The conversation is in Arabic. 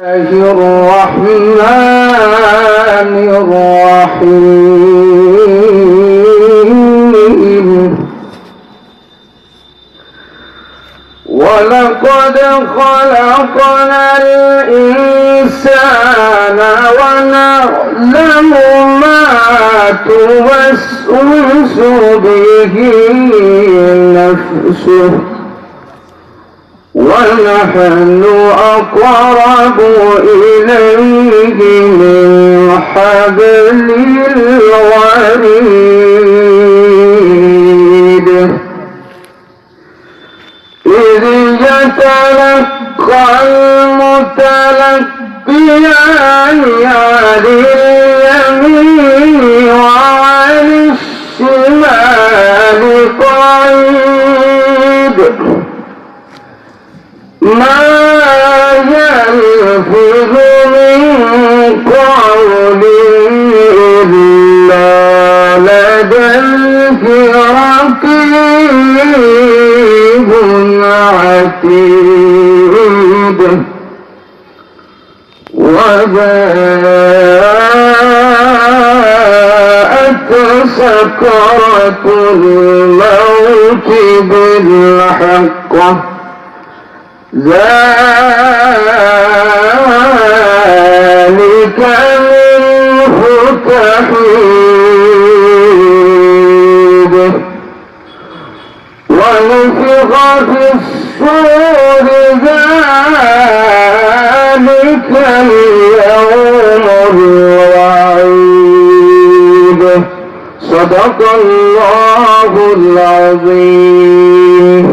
الله الرحمن الرحيم. ولقد خلقنا الإنسان ونعلم ما توسوس به نفسه. ونحن أقرب إليه من حبل الوريد. إذ يتلقى المتلقيان عن اليمين وعن الشمال قعيد وجاءت سكرة الموت بالحق. ذلك منه تحيد. ونفخ في الصور ذلك اليوم الوعيد. صدق الله العظيم.